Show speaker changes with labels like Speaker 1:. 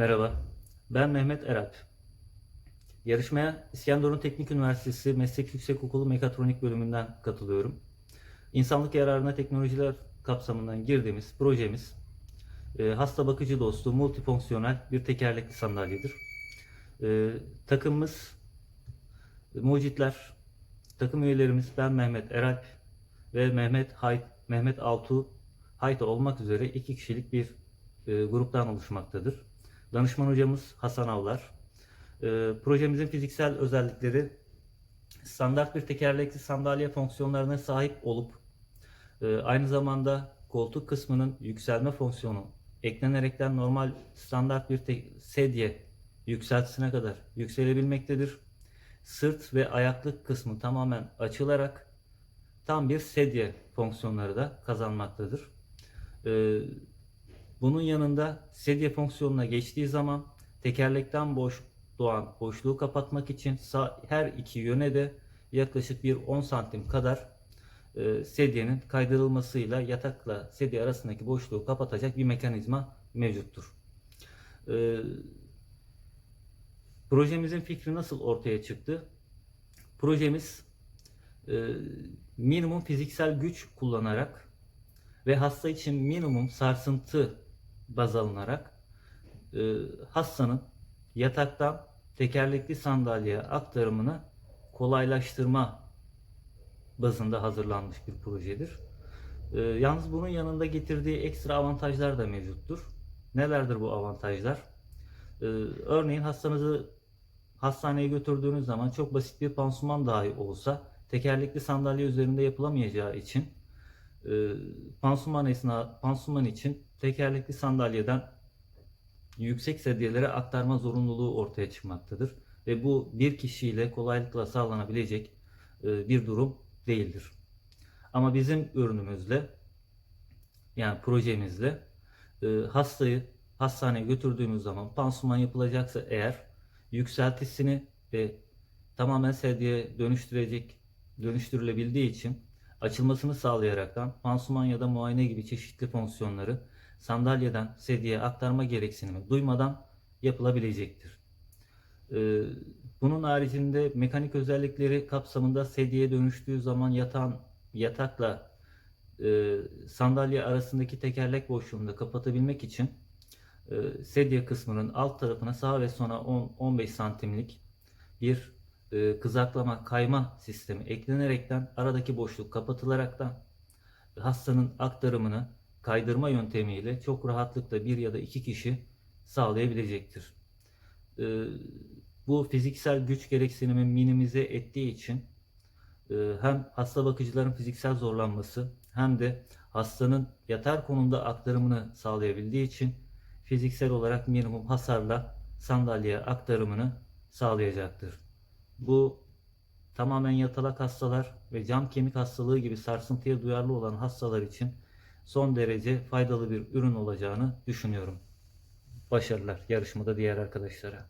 Speaker 1: Merhaba, ben Mehmet Eralp. Yarışmaya İskenderun Teknik Üniversitesi Meslek Yüksekokulu Mekatronik bölümünden katılıyorum. İnsanlık yararına teknolojiler kapsamından girdiğimiz projemiz e, hasta bakıcı dostu multifonksiyonel bir tekerlekli sandalyedir. E, takımımız mucitler, takım üyelerimiz ben Mehmet Eralp ve Mehmet Hayt, Mehmet Altu Hayta olmak üzere iki kişilik bir e, gruptan oluşmaktadır. Danışman hocamız Hasan Avlar. E, projemizin fiziksel özellikleri standart bir tekerlekli sandalye fonksiyonlarına sahip olup e, aynı zamanda koltuk kısmının yükselme fonksiyonu eklenerekten normal standart bir sedye yükseltisine kadar yükselebilmektedir. Sırt ve ayaklık kısmı tamamen açılarak tam bir sedye fonksiyonları da kazanmaktadır. Ee, bunun yanında sedye fonksiyonuna geçtiği zaman tekerlekten boş doğan boşluğu kapatmak için sağ, her iki yöne de yaklaşık bir 10 santim kadar e, sedyenin kaydırılmasıyla yatakla sedye arasındaki boşluğu kapatacak bir mekanizma mevcuttur. Ee, projemizin fikri nasıl ortaya çıktı? Projemiz e, minimum fiziksel güç kullanarak ve hasta için minimum sarsıntı baz alınarak e, hastanın yataktan tekerlekli sandalyeye aktarımını kolaylaştırma bazında hazırlanmış bir projedir. E, yalnız bunun yanında getirdiği ekstra avantajlar da mevcuttur. Nelerdir bu avantajlar? E, örneğin hastanızı hastaneye götürdüğünüz zaman çok basit bir pansuman dahi olsa tekerlekli sandalye üzerinde yapılamayacağı için pansuman esna pansuman için tekerlekli sandalyeden yüksek seviyelere aktarma zorunluluğu ortaya çıkmaktadır ve bu bir kişiyle kolaylıkla sağlanabilecek e, bir durum değildir. Ama bizim ürünümüzle yani projemizle e, hastayı hastaneye götürdüğümüz zaman pansuman yapılacaksa eğer yükseltisini ve tamamen sedyeye dönüştürecek dönüştürülebildiği için açılmasını sağlayaraktan pansuman ya da muayene gibi çeşitli fonksiyonları sandalyeden sedyeye aktarma gereksinimi duymadan yapılabilecektir. Ee, bunun haricinde mekanik özellikleri kapsamında sedyeye dönüştüğü zaman yatan yatakla e, sandalye arasındaki tekerlek boşluğunu kapatabilmek için e, sedye kısmının alt tarafına sağa ve sola 10-15 santimlik bir e, kızaklama kayma sistemi eklenerekten aradaki boşluk kapatılaraktan hastanın aktarımını kaydırma yöntemiyle çok rahatlıkla bir ya da iki kişi sağlayabilecektir. E, bu fiziksel güç gereksinimi minimize ettiği için e, hem hasta bakıcıların fiziksel zorlanması hem de hastanın yatar konumda aktarımını sağlayabildiği için fiziksel olarak minimum hasarla sandalyeye aktarımını sağlayacaktır. Bu tamamen yatalak hastalar ve cam kemik hastalığı gibi sarsıntıya duyarlı olan hastalar için son derece faydalı bir ürün olacağını düşünüyorum. Başarılar yarışmada diğer arkadaşlara.